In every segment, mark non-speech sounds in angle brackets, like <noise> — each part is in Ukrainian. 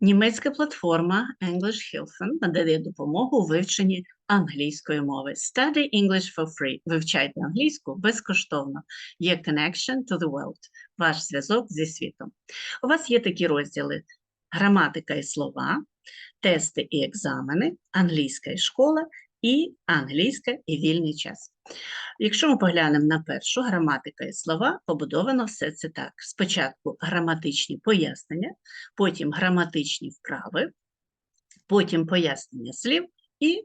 Німецька платформа English Hilfen надає допомогу у вивченні англійської мови. Study English for free. Вивчайте англійську безкоштовно. Є connection to the world. Ваш зв'язок зі світом. У вас є такі розділи: граматика і слова, тести і екзамени, англійська і школа і англійська і вільний час. Якщо ми поглянемо на першу граматика і слова, побудовано все це так. Спочатку граматичні пояснення, потім граматичні вправи, потім пояснення слів і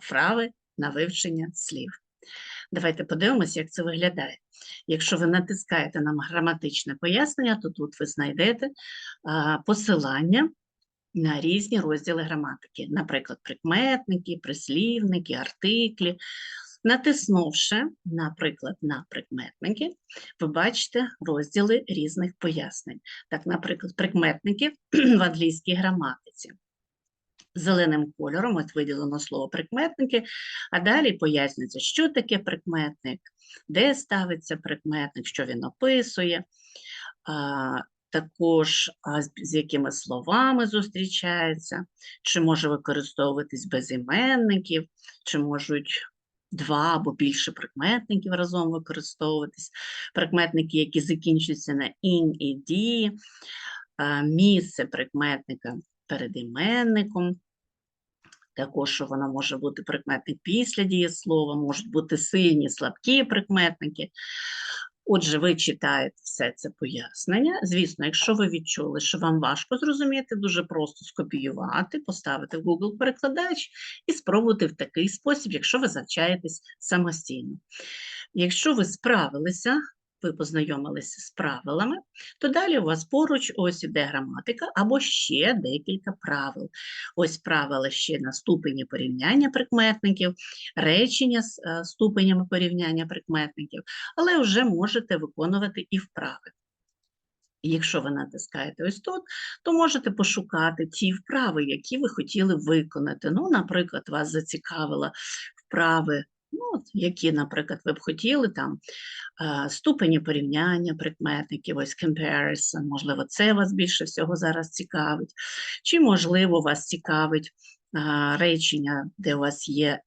вправи на вивчення слів. Давайте подивимося, як це виглядає. Якщо ви натискаєте на граматичне пояснення, то тут ви знайдете посилання на різні розділи граматики, наприклад, прикметники, прислівники, артиклі. Натиснувши, наприклад, на прикметники, ви бачите розділи різних пояснень. Так, наприклад, прикметники <clears throat> в англійській граматиці. Зеленим кольором от виділено слово прикметники, а далі пояснюється, що таке прикметник, де ставиться прикметник, що він описує, також з- якими словами зустрічається, чи може використовуватись без іменників, чи можуть два або більше прикметників разом використовуватись, прикметники, які закінчуються на ін і ді, місце прикметника перед іменником. Також що воно може бути прикметник після дієслова, можуть бути сильні, слабкі прикметники. Отже, ви читаєте все це пояснення. Звісно, якщо ви відчули, що вам важко зрозуміти, дуже просто скопіювати, поставити в Google перекладач і спробувати в такий спосіб, якщо ви завчаєтесь самостійно. Якщо ви справилися, ви познайомилися з правилами, то далі у вас поруч ось іде граматика або ще декілька правил. Ось правила ще на ступені порівняння прикметників, речення з е, ступенями порівняння прикметників, але вже можете виконувати і вправи. Якщо ви натискаєте ось тут, то можете пошукати ті вправи, які ви хотіли виконати. Ну, наприклад, вас зацікавила вправи, які, наприклад, ви б хотіли там е, ступені порівняння прикметників, ось comparison, можливо, це вас більше всього зараз цікавить, чи, можливо, вас цікавить речення, де у вас є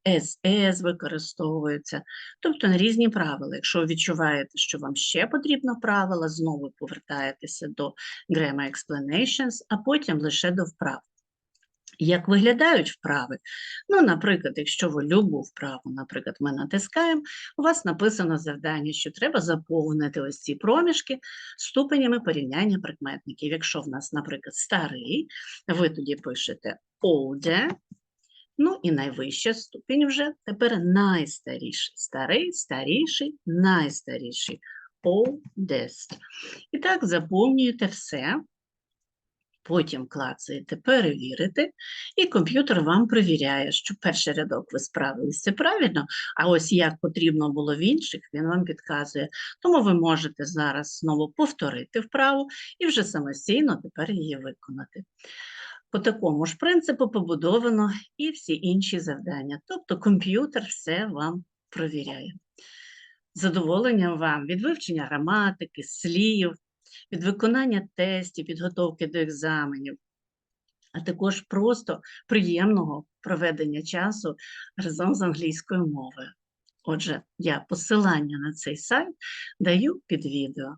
«as», використовуються, тобто на різні правила. Якщо ви відчуваєте, що вам ще потрібно правила, знову повертаєтеся до grammar explanations, а потім лише до вправ. Як виглядають вправи? Ну, наприклад, якщо ви любу вправу, наприклад, ми натискаємо, у вас написано завдання, що треба заповнити ось ці проміжки ступенями порівняння прикметників. Якщо в нас, наприклад, старий, ви тоді пишете older, ну і найвища ступінь вже тепер найстаріший. Старий, старіший, найстаріший. Oldest. І так заповнюєте все. Потім клацаєте перевірити, і комп'ютер вам перевіряє, що перший рядок ви справилися правильно, а ось як потрібно було в інших, він вам підказує. Тому ви можете зараз знову повторити вправу і вже самостійно тепер її виконати. По такому ж принципу побудовано і всі інші завдання. Тобто комп'ютер все вам провіряє. Задоволенням вам від вивчення граматики, слів, від виконання тестів, підготовки до екзаменів, а також просто приємного проведення часу разом з англійською мовою. Отже, я посилання на цей сайт даю під відео.